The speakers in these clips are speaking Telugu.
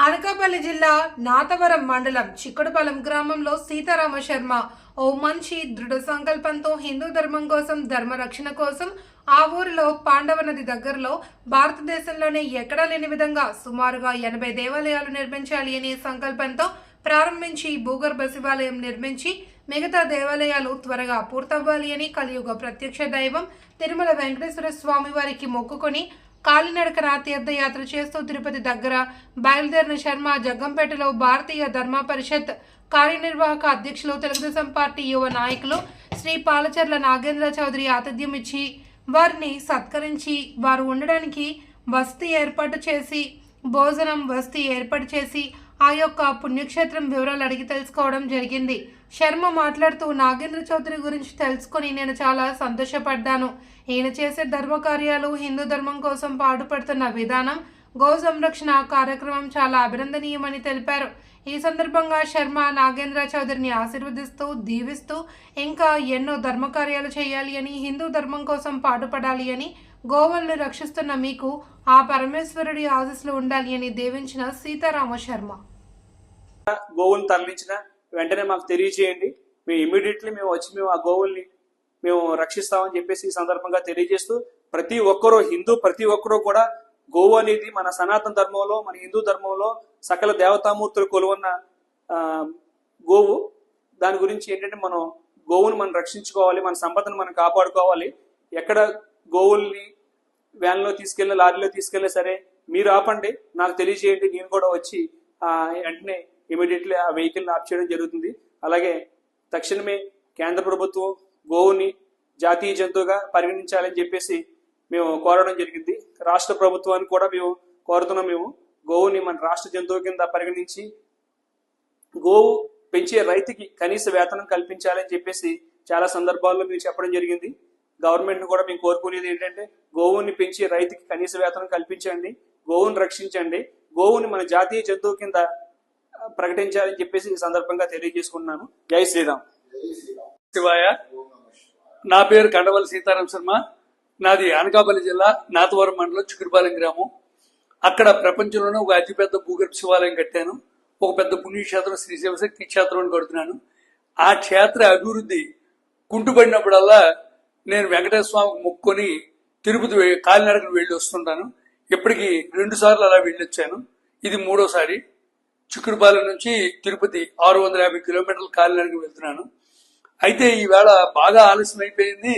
అనకాపల్లి జిల్లా నాతవరం మండలం చిక్కుడుపాలెం గ్రామంలో సీతారామ శర్మ ఓ మనిషి దృఢ సంకల్పంతో హిందూ ధర్మం కోసం ధర్మ రక్షణ కోసం ఆ ఊరిలో పాండవ నది దగ్గరలో భారతదేశంలోనే ఎక్కడా లేని విధంగా సుమారుగా ఎనభై దేవాలయాలు నిర్మించాలి అనే సంకల్పంతో ప్రారంభించి భూగర్భ శివాలయం నిర్మించి మిగతా దేవాలయాలు త్వరగా పూర్తవ్వాలి అని కలియుగ ప్రత్యక్ష దైవం తిరుమల వెంకటేశ్వర స్వామి వారికి మొక్కుకొని కాలినడకన తీర్థయాత్ర చేస్తూ తిరుపతి దగ్గర బయలుదేరిన శర్మ జగ్గంపేటలో భారతీయ ధర్మ పరిషత్ కార్యనిర్వాహక అధ్యక్షులు తెలుగుదేశం పార్టీ యువ నాయకులు శ్రీ పాలచర్ల నాగేంద్ర చౌదరి ఆతిథ్యం ఇచ్చి వారిని సత్కరించి వారు ఉండడానికి వసతి ఏర్పాటు చేసి భోజనం వసతి ఏర్పాటు చేసి ఆ యొక్క పుణ్యక్షేత్రం వివరాలు అడిగి తెలుసుకోవడం జరిగింది. శర్మ మాట్లాడుతూ నాగేంద్ర చౌదరి గురించి తెలుసుకొని నేను చాలా సంతోషపడ్డాను. ఈయన చేసే ధర్మకార్యాలు హిందూ ధర్మం కోసం పాటుపడుతున్న విధానం గో సంరక్షణ కార్యక్రమం చాలా అభినందనీయమని తెలిపారు. ఈ సందర్భంగా శర్మ నాగేంద్ర చౌదరిని ఆశీర్వదిస్తూ దీవిస్తూ ఇంకా ఎన్నో ధర్మకార్యాలు చేయాలి అని హిందూ ధర్మం కోసం పాటుపడాలి అని గోవల్ని రక్షిస్తున్న మీకు ఆ పరమేశ్వరుడి ఆశీస్సులు ఉండాలి అని దీవించిన సీతారామ శర్మ. గోవును తరలించిన వెంటనే మాకు తెలియజేయండి. మేము ఇమీడియట్లీ మేము వచ్చి మేము ఆ గోవుల్ని మేము రక్షిస్తామని చెప్పేసి ఈ సందర్భంగా తెలియజేస్తూ ప్రతి ఒక్కరూ హిందూ ప్రతి ఒక్కరూ కూడా గోవు అనేది మన సనాతన ధర్మంలో మన హిందూ ధర్మంలో సకల దేవతామూర్తులు కొలువున్న గోవు. దాని గురించి ఏంటంటే మనం గోవును మనం రక్షించుకోవాలి మన సంపదను మనం కాపాడుకోవాలి. ఎక్కడ గోవుల్ని వ్యాన్లో తీసుకెళ్ళి లారీలో తీసుకెళ్ళి సరే మీరు ఆపండి. నాకు తెలియజేయండి. నేను కూడా వచ్చి వెంటనే ఇమీడియట్లీ ఆ వెహికల్ని ఆఫ్ చేయడం జరుగుతుంది. అలాగే తక్షణమే కేంద్ర ప్రభుత్వం గోవుని జాతీయ జంతువుగా పరిగణించాలని చెప్పేసి మేము కోరడం జరిగింది. రాష్ట్ర ప్రభుత్వాన్ని కూడా మేము కోరుతున్నాం. మేము గోవుని మన రాష్ట్ర జంతువు కింద పరిగణించి గోవు పెంచే రైతుకి కనీస వేతనం కల్పించాలని చెప్పేసి చాలా సందర్భాల్లో మీరు చెప్పడం జరిగింది. గవర్నమెంట్ని కూడా మేము కోరుకునేది ఏంటంటే గోవుని పెంచి రైతుకి కనీస వేతనం కల్పించండి. గోవుని రక్షించండి. గోవుని మన జాతీయ జంతువు కింద ప్రకటించాలని చెప్పేసి ఈ సందర్భంగా తెలియజేసుకున్నాను జై శ్రీరామ్. శివాయ నా పేరు కండవల్లి సీతారాం శర్మ. నాది అనకాపల్లి జిల్లా నాతవరం మండలం చిక్కుడుపాలెం గ్రామం. అక్కడ ప్రపంచంలోనే ఒక అతిపెద్ద భూగర్భ శివాలయం కట్టాను. ఒక పెద్ద పుణ్యక్షేత్రం శ్రీ శివశక్తి క్షేత్రం అని కడుతున్నాను. ఆ క్షేత్ర అభివృద్ధి కుంటుపడినప్పుడల్లా నేను వెంకటేశ్వర స్వామికి మొక్కుకొని తిరుపతి కాలినడకను వెళ్ళి వస్తుంటాను. ఇప్పటికీ రెండు సార్లు అలా వెళ్ళొచ్చాను. ఇది మూడోసారి. చిక్కుడుపాలెం నుంచి తిరుపతి ఆరు వందల యాభై కిలోమీటర్లు కాలినడికి వెళ్తున్నాను. అయితే ఈవేళ బాగా ఆలస్యం అయిపోయింది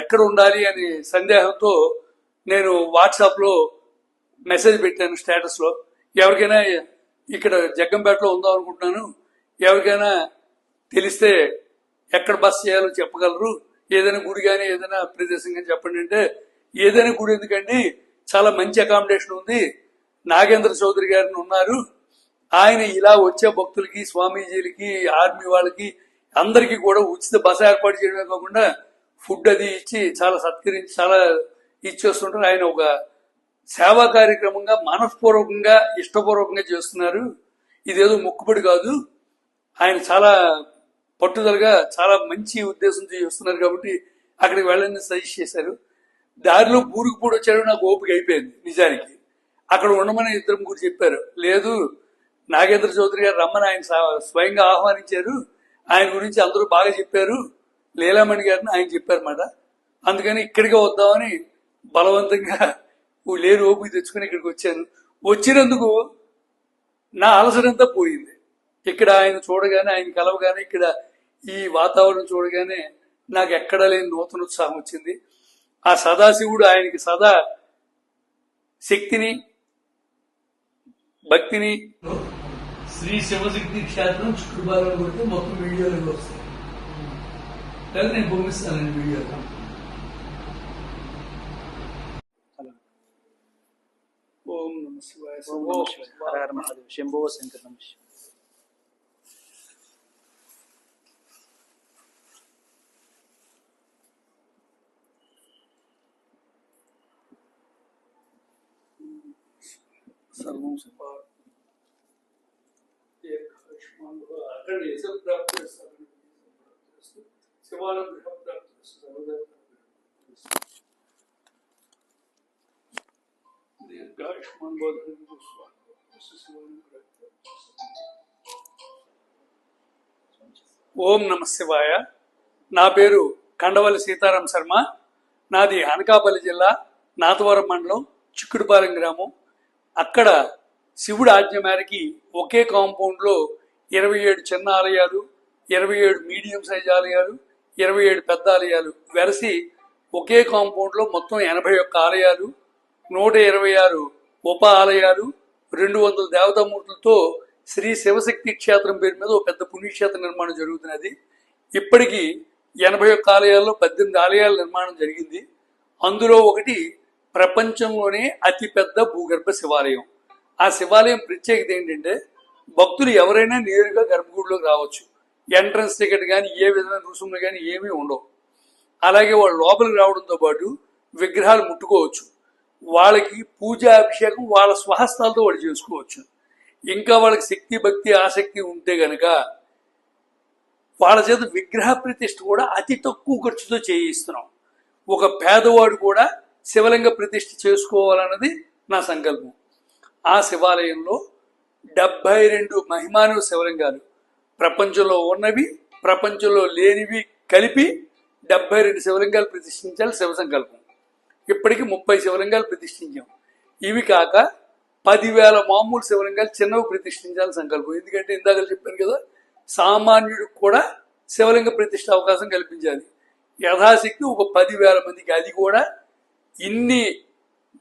ఎక్కడ ఉండాలి అని సందేహంతో నేను వాట్సాప్లో మెసేజ్ పెట్టాను స్టేటస్లో. ఎవరికైనా ఇక్కడ జగ్గంపేటలో ఉందాం అనుకుంటున్నాను. ఎవరికైనా తెలిస్తే ఎక్కడ బస్ చేయాలో చెప్పగలరు. ఏదైనా గుడి కానీ ఏదైనా ప్రదేశం కానీ చెప్పండి అంటే ఏదైనా గుడి ఎందుకండి? చాలా మంచి అకామిడేషన్ ఉంది. నాగేంద్ర చౌదరి గారిని ఉన్నారు. ఆయన ఇలా వచ్చే భక్తులకి స్వామీజీలకి ఆర్మీ వాళ్ళకి అందరికీ కూడా ఉచిత బస ఏర్పాటు చేయడమే కాకుండా ఫుడ్ అది ఇచ్చి చాలా సత్కరించి చాలా ఇచ్చేస్తుంటారు. ఆయన ఒక సేవా కార్యక్రమంగా మనస్పూర్వకంగా ఇష్టపూర్వకంగా చేస్తున్నారు. ఇదేదో మొక్కుబడి కాదు. ఆయన చాలా పట్టుదలగా చాలా మంచి ఉద్దేశంతో చేస్తున్నారు కాబట్టి అక్కడికి వెళ్ళని సజెస్ట్ చేశారు. దారిలో బూరుకు పూడి వచ్చాడు నాకు ఓపిక అయిపోయింది నిజానికి. అక్కడ ఉండమని ఇద్దరు ముగ్గురు చెప్పారు. లేదు నాగేంద్ర చౌదరి గారు రమ్మని ఆయన స్వయంగా ఆహ్వానించారు. ఆయన గురించి అందరూ బాగా చెప్పారు. లీలామణి గారిని ఆయన చెప్పారన్నమాట అందుకని ఇక్కడికే వద్దామని బలవంతంగా ఓ లేని ఓపిక తెచ్చుకుని ఇక్కడికి వచ్చాను వచ్చినందుకు నా అలసరంతా పోయింది. ఇక్కడ ఆయన చూడగానే ఆయన కలవగానే ఇక్కడ ఈ వాతావరణం చూడగానే నాకు ఎక్కడా లేని నూతన ఉత్సాహం వచ్చింది. ఆ సదాశివుడు ఆయనకి సదా శక్తిని భక్తిని శ్రీ శివశక్తి క్షేత్రం చుట్టుబాలను కొడితే మొత్తం వీడియోలు వస్తాయి లేదా నేను పంపిస్తానండి వీడియోలో ఓం నమ శివాయ ఓం నమః శివాయ. హర హర మహాదేవ్ శంభో శంకర నమ శివాయ. సర్వం శుభా దీర్ఘాయుష్మాన్ భవ. అక్కడ యశప్రాప్తిరస్తు. శివానుగ్రహ ప్రాప్తిరస్తు. సర్వదేవతా దీర్ఘాయుష్మాన్ భవ. ఓం నమ శివాయ నా పేరు కండవల్లి సీతారాం శర్మ నాది అనకాపల్లి జిల్లా నాతవరం మండలం చిక్కుడుపాలెం గ్రామం అక్కడ శివుడు ఆజ్ఞ మేరకి ఒకే కాంపౌండ్లో ఇరవై ఏడు చిన్న ఆలయాలు ఇరవై ఏడు మీడియం సైజ్ ఆలయాలు ఇరవై ఏడు పెద్ద ఆలయాలు వెరసి ఒకే కాంపౌండ్లో మొత్తం ఎనభై ఒక్క ఆలయాలు నూట ఇరవై ఆరు ఉప ఆలయాలు రెండు వందల దేవతామూర్తులతో శ్రీ శివశక్తి క్షేత్రం పేరు మీద ఒక పెద్ద పుణ్యక్షేత్ర నిర్మాణం జరుగుతున్నది. ఇప్పటికీ ఎనభై ఒక్క ఆలయాల్లో పద్దెనిమిది ఆలయాల నిర్మాణం జరిగింది. అందులో ఒకటి ప్రపంచంలోనే అతిపెద్ద భూగర్భ శివాలయం. ఆ శివాలయం ప్రత్యేకత ఏంటంటే భక్తులు ఎవరైనా నేరుగా గర్భగుడిలోకి రావచ్చు. ఎంట్రన్స్ టికెట్ కానీ ఏ విధమైన రుసుములు కానీ ఏమీ ఉండవు. అలాగే వాళ్ళు లోపలికి రావడంతో పాటు విగ్రహాలు ముట్టుకోవచ్చు. వాళ్ళకి పూజా అభిషేకం వాళ్ళ స్వహస్తాలతో వాళ్ళు చేసుకోవచ్చు. ఇంకా వాళ్ళకి శక్తి భక్తి ఆసక్తి ఉంటే గనక వాళ్ళ చేత విగ్రహ ప్రతిష్ఠ కూడా అతి తక్కువ ఖర్చుతో చేయిస్తున్నాం. ఒక పేదవాడు కూడా శివలింగ ప్రతిష్ఠ చేసుకోవాలన్నది నా సంకల్పం. ఆ శివాలయంలో డెబ్బై రెండు మహిమాను శివలింగాలు ప్రపంచంలో ఉన్నవి ప్రపంచంలో లేనివి కలిపి డెబ్బై రెండు శివలింగాలు ప్రతిష్ఠించాలి శివ సంకల్పం. ఇప్పటికి ముప్పై శివలింగాలు ప్రతిష్ఠించాం. ఇవి కాక పదివేల మామూలు శివలింగాలు చిన్నవి ప్రతిష్ఠించాలని సంకల్పం. ఎందుకంటే ఇందాక చెప్పాను కదా సామాన్యుడికి కూడా శివలింగ ప్రతిష్ట అవకాశం కల్పించాలి. యథాశక్తి ఒక పదివేల మందికి అది కూడా ఇన్ని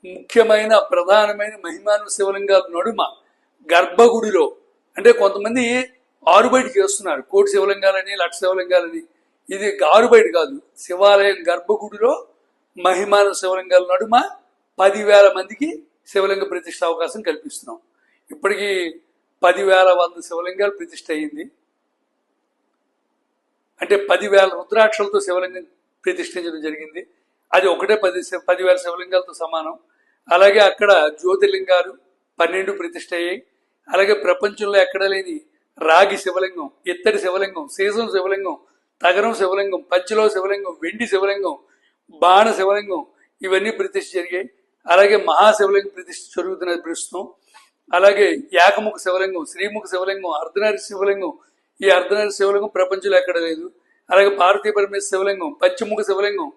ముఖ్యమైన ప్రధానమైన మహిమాను శివలింగాల నడుమ. గర్భగుడిలో. అంటే కొంతమంది ఆరుబయట చేస్తున్నారు. కోటి శివలింగాలని లక్ష శివలింగాలని. ఇది ఆరుబయట కాదు. శివాలయం గర్భగుడిలో మహిమాన శివలింగాల నడుమ పదివేల మందికి శివలింగ ప్రతిష్ట అవకాశం కల్పిస్తున్నాం. ఇప్పటికీ పదివేల వంద శివలింగాలు ప్రతిష్ట అయింది. అంటే పదివేల రుద్రాక్షలతో శివలింగం ప్రతిష్ఠించడం జరిగింది. అది ఒకటే పది పదివేల శివలింగాలతో సమానం. అలాగే అక్కడ జ్యోతిర్లింగాలు పన్నెండు ప్రతిష్ట అయ్యాయి. అలాగే ప్రపంచంలో ఎక్కడ లేని రాగి శివలింగం ఇత్తడి శివలింగం సీసం శివలింగం తగరం శివలింగం పచ్చిలో శివలింగం వెండి శివలింగం బాణ శివలింగం ఇవన్నీ ప్రతిష్ఠ జరిగాయి. అలాగే మహాశివలింగ ప్రతిష్ఠ జరుగుతున్నది ప్రస్తుతం. అలాగే ఏకముఖ శివలింగం శ్రీముఖ శివలింగం అర్ధనారి శివలింగం. ఈ అర్ధనారి శివలింగం ప్రపంచంలో ఎక్కడ లేదు. అలాగే భారతీయ పరమేశ్వర శివలింగం పశ్చిముఖ శివలింగం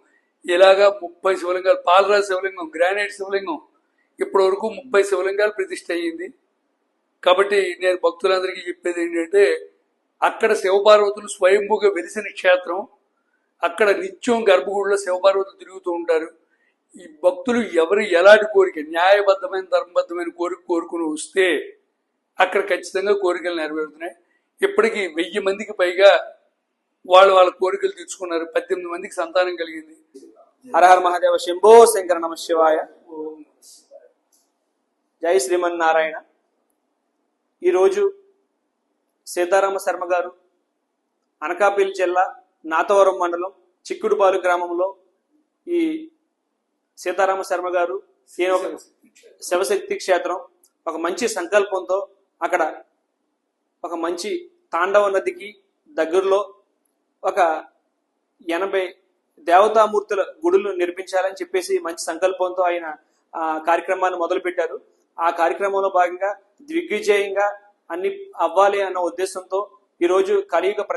ఇలాగా ముప్పై శివలింగాలు పాలరాజు శివలింగం గ్రానైట్ శివలింగం ఇప్పటి వరకు ముప్పై శివలింగాలు ప్రతిష్ఠ అయ్యింది. కాబట్టి నేను భక్తులందరికీ చెప్పేది ఏంటంటే అక్కడ శివపార్వతులు స్వయంభూగా వెలిసిన క్షేత్రం అక్కడ నిత్యం గర్భగుడిలో శివపార్వతులు తిరుగుతూ ఉంటారు. ఈ భక్తులు ఎవరు ఎలాంటి కోరిక న్యాయబద్ధమైన ధర్మబద్ధమైన కోరిక కోరుకుని వస్తే అక్కడ ఖచ్చితంగా కోరికలు నెరవేరుతున్నాయి. ఇప్పటికీ వెయ్యి మందికి పైగా వాళ్ళు వాళ్ళ కోరికలు తీర్చుకున్నారు. పద్దెనిమిది మందికి సంతానం కలిగింది. హరహర మహాదేవ శంభో శంకర నమ శివాయ. జై శ్రీమన్నారాయణ. ఈరోజు సీతారామ శర్మ గారు అనకాపల్లి జిల్లా నాతవరం మండలం చిక్కుడుపాలు గ్రామంలో ఈ సీతారామ శర్మ గారు ఈయన ఒక శివశక్తి క్షేత్రం ఒక మంచి సంకల్పంతో అక్కడ ఒక మంచి తాండవ నదికి దగ్గరలో ఒక ఎనభై దేవతామూర్తుల గుడులు నిర్మించాలని చెప్పేసి మంచి సంకల్పంతో ఆయన కార్యక్రమాన్ని మొదలుపెట్టారు. ఆ కార్యక్రమంలో భాగంగా దిగ్విజయంగా అన్ని అవ్వాలి అన్న ఉద్దేశంతో ఈరోజు కలియుగ ప్ర-